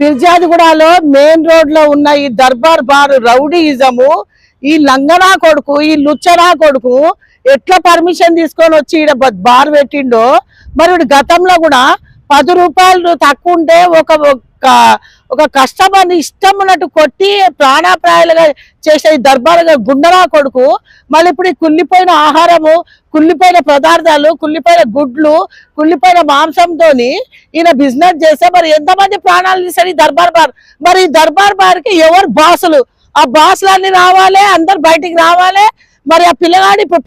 ఫిర్జాదిగూడలో main రోడ్లో ఉన్న ఈ దర్బార్ బార్ రౌడీయిజము ఈ లంగనా కొడుకు ఈ లుచ్చనా కొడుకు ఎట్లా పర్మిషన్ తీసుకొని వచ్చి ఈడ బార్ పెట్టిండో మరి గతంలో కూడా పది రూపాయలు తక్కువ ఉంటే ఒక ఒక ఒక కస్టమర్ని ఇష్టం ఉన్నట్టు కొట్టి ప్రాణాప్రాయాలుగా చేసే ఈ దర్బార్ గుండరా కొడుకు మళ్ళీ ఇప్పుడు ఈ కుళ్ళిపోయిన ఆహారము కుళ్ళిపోయిన పదార్థాలు కుళ్ళిపోయిన గుడ్లు కుళ్ళిపోయిన మాంసంతోని ఈయన బిజినెస్ చేస్తే మరి ఎంతమంది ప్రాణాలు తీశారు ఈ దర్బార్ బార్? మరి ఈ దర్బార్ బార్కి ఎవరు బాసులు? ఆ బాసులన్నీ రావాలి అందరు బయటికి రావాలి మరి ఆ పిల్లగాడు ఇప్పుడు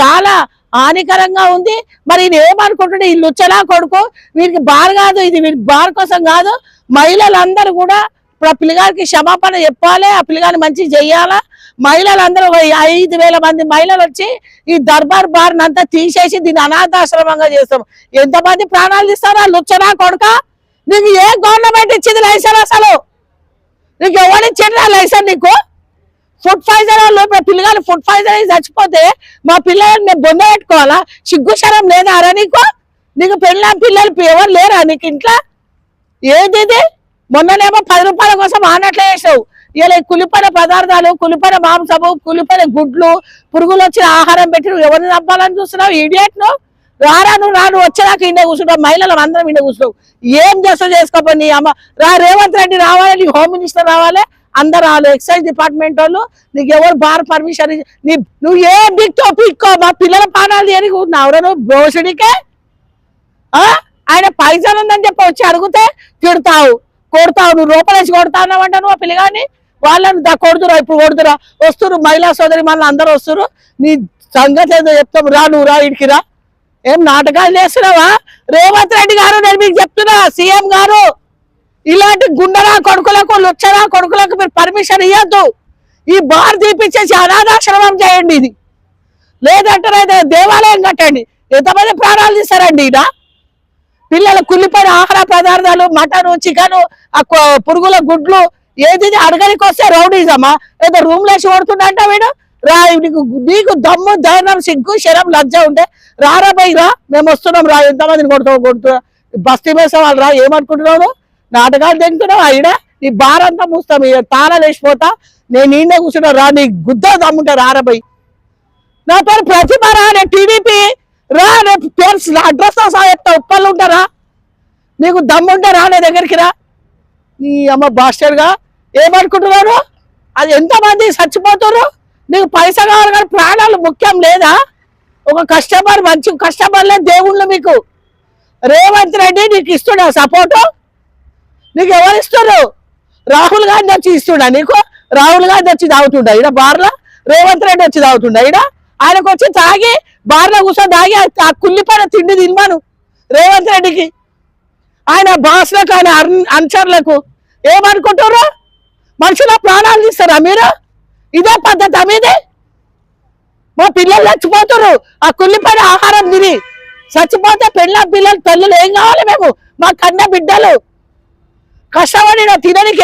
చాలా హానికరంగా ఉంది. మరి ఈయన ఏమనుకుంటుండే? ఈ లుచ్చలా కొడుకు? వీరికి బార్ కాదు ఇది వీరి బార్ కోసం కాదు. మహిళలందరూ కూడా ఇప్పుడు ఆ పిల్లగాడికి క్షమాపణ చెప్పాలి. ఆ పిల్లగాడిని మంచి చెయ్యాలా మహిళలందరూ ఐదు వేల మంది మహిళలు వచ్చి ఈ దర్బార్ బార్ని అంతా తీసేసి దీన్ని అనాథాశ్రమంగా చేస్తాం. ఎంతమంది ప్రాణాలు తీస్తారా? లుచ్చనా కొడుక? నీకు ఏ గవర్నమెంట్ ఇచ్చింది లైసెన్స్ అసలు? నీకు ఎవరు లైసెన్స్ నీకు? ఫుడ్ పాయిజన్ వాళ్ళు ఇప్పుడు పిల్లగాలు ఫుడ్ పాయిజన్ అయి చచ్చిపోతే మా పిల్లలు నేను బొమ్మ పెట్టుకోవాలా? సిగ్గు శరం లేదా అరా నీకు? నీకు పెళ్ళ పిల్లలు ఎవరు లేరా నీకు ఇంట్లో? ఏది ఇది మొన్ననేమో పది రూపాయల కోసం ఆనట్లే వేసావు ఇలా ఈ పదార్థాలు కులిపోయిన మాంసము కులిపోయిన గుడ్లు పురుగులు వచ్చిన ఆహారం పెట్టి నువ్వు ఎవరిని చంపాలని చూస్తున్నావు ఇడియట్ నువ్వు? రారా నువ్వు రాను వచ్చేదాకా ఇండే కూర్చుంటావు మహిళలు అందరం ఇండే కూర్చున్నావు ఏం చేస్తావు చేసుకోపో నీ అమ్మ? రా రేవంత్ రెడ్డి రావాలి నీ హోమ్ మినిస్టర్ రావాలి. అందరు వాళ్ళు ఎక్సైజ్ డిపార్ట్మెంట్ వాళ్ళు నీకు ఎవరు బార్ పర్మిషన్ నీ నువ్వు ఏ బిక్తో పిక్కో మా పిల్లల పానాలు ఎరిగి ఉన్నావురా నువ్వు భోషుడికే ఆ? ఆయన పైసలు ఉందని చెప్పి వచ్చి అడిగితే తిడతావు. కొడతావు నువ్వు రూపలేసి కొడతావు అంట నువ్వు ఆ పిల్లగాని వాళ్ళని దా కొడుతురా ఇప్పుడు కొడుతురా. వస్తురు మహిళా సోదరి మళ్ళీ అందరూ వస్తురు నీ సంగతి ఏదో చెప్తాం. రా నువ్వు రా ఇడికి రా. ఏం నాటకాలు చేస్తున్నావా? రేవంత్ రెడ్డి గారు నేను మీకు చెప్తున్నా సీఎం గారు. ఇలాంటి గుండరా కొడుకులకు లుచ్చరా కొడుకులకు మీరు పర్మిషన్ ఇవ్వద్దు ఈ బార్ తీపిచ్చేసి అనాథాశ్రమం చేయండి ఇది. లేదంటే దేవాలయం కట్టండి. ఎంతమంది ప్రాణాలు తీస్తారండి ఈడ? పిల్లల కుళ్ళిపోయిన ఆహార పదార్థాలు మటన్ చికెన్ ఆ పురుగుల గుడ్లు ఏది ఇది వస్తే రౌడీజమ్మా ఏదో రూమ్ లేసి కొడుతుండంట వీడు? రా నీకు నీకు దమ్ము ధైర్యం సిగ్గు శరం లజ్జ ఉంటే రారా బై రా. మేము వస్తున్నాం రా ఎంతమందిని కొడతావు కొడుతున్నా బస్తీ మేసే వాళ్ళు రా ఏమనుకుంటున్నావు నాటకాలు తింటున్నావు అయిడ నీ బారంతా మూస్తాం. ఇక తాళాలు వేసిపోతా. నేను ఈయన కూర్చున్నా. రా నీ గుద్ద దమ్ముంటా రారా నా పేరు ప్రతిభ రా నేను టీడీపీ. రా రేపు పేరు అడ్రస్తో సహా ఉంటారా నీకు దమ్ముంటే రా నా దగ్గరికి రా. నీ అమ్మ బాస్టర్గా ఏమనుకుంటున్నారు అది ఎంతమంది చచ్చిపోతున్నారు నీకు పైసా కావాలి కానీ ప్రాణాలు ముఖ్యం లేదా? ఒక కస్టమర్ మంచి కస్టమర్లే దేవుళ్ళు మీకు. రేవంత్ రెడ్డి నీకు ఇస్తున్నా సపోర్టు నీకు ఎవరు ఇస్తారు? రాహుల్ గాంధీ వచ్చి ఇస్తుండ నీకు? రాహుల్ గాంధీ వచ్చి తాగుతుండ? ఈడ బార్ల? రేవంత్ రెడ్డి వచ్చి తాగుతుండ? ఈడ? ఆయనకు వచ్చి తాగి బార్లో కూర్చొని తాగి ఆ- ఆ తిండి తిన్నాను రేవంత్ రెడ్డికి. ఆయన బాస్లకు ఆయన అంచర్లకు ఏమనుకుంటారు? మనుషుల ప్రాణాలు తీస్తారా మీరు? ఇదే పద్ధతి మీది? మా పిల్లలు చచ్చిపోతారు. ఆ కుళ్ళిపోయిన ఆహారం తిని. చచ్చిపోతే పెళ్ళ పిల్లలు తల్లులు ఏం కావాలి మేము మా కన్న బిడ్డలు. కష్టపడి నా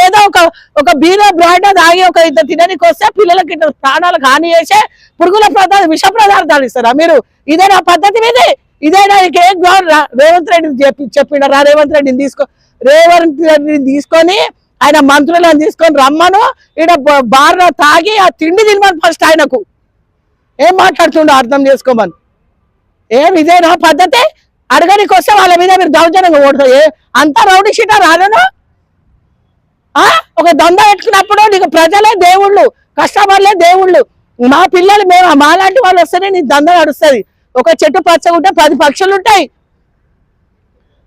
ఏదో ఒక ఒక బీరో బ్రాండ్ తాగి ఒక ఇంత తినడానికి వస్తే పిల్లలకి ఇట్లా ప్రాణాలకు హాని చేసే పురుగుల పదార్థాలు విష పదార్థాలు ఇస్తారా మీరు? ఇదే నా పద్ధతి మీదే. ఇదే నాకు ఏం కావాలి రేవంత్ రెడ్డిని చెప్పి చెప్పిండ రా రేవంత్ రెడ్డిని తీసుకో రేవంత్ రెడ్డిని తీసుకొని ఆయన మంత్రులను తీసుకొని రమ్మను. ఈడ బారిన బార్లో తాగి ఆ తిండి తినమని ఫస్ట్ ఆయనకు. ఏం మాట్లాడుతుండో అర్థం చేసుకోమని. ఏం ఇదే నా పద్ధతి? అడగనికి వస్తే వాళ్ళ మీద మీరు దౌర్జన్యంగా ఓడతాయి ఏ అంతా రౌడీ షీటా రాను ఒక దొంగ పెట్టుకున్నప్పుడు నీకు ప్రజలే దేవుళ్ళు కస్టమర్లే దేవుళ్ళు. మా పిల్లలు మేము మాలాంటి వాళ్ళు వస్తేనే నీ దంద నడుస్తుంది. ఒక చెట్టు పచ్చగా ఉంటే పది పక్షులు ఉంటాయి.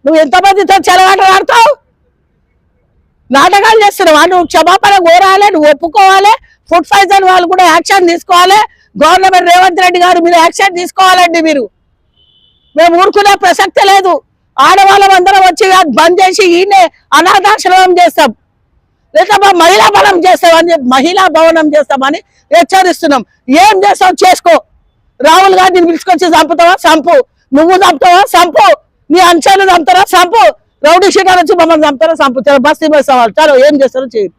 నువ్వు ఎంతమందితో చెలవాట ఆడతావు? నాటకాలు చేస్తున్నావా? నువ్వు క్షమాపణ కోరాలి నువ్వు ఒప్పుకోవాలి. ఫుడ్ పాయిజన్ వాళ్ళు కూడా యాక్షన్ తీసుకోవాలి. గవర్నమెంట్ రేవంత్ రెడ్డి గారు మీరు యాక్షన్ తీసుకోవాలండి మీరు. మేము ఊరుకునే ప్రసక్తి లేదు. ఆడవాళ్ళం అందరం వచ్చి బంద్ చేసి ఈయనే అనాథాశ్రమం చేస్తాం. లేక మా మహిళా బలం చేస్తామని మహిళా భవనం చేస్తామని హెచ్చరిస్తున్నాం. ఏం చేస్తావు చేసుకో. రాహుల్ గాంధీని పిలుచుకొచ్చి చంపుతావా? చంపు. నువ్వు చంపుతావా? చంపు. నీ అంశాలు చంపుతారా చంపు. రౌడీ షీటర్ వచ్చి మమ్మల్ని చంపుతారా? చంపు. బస్తీ బస్ సవాల్. చాలు ఏం చేస్తారో చేయరు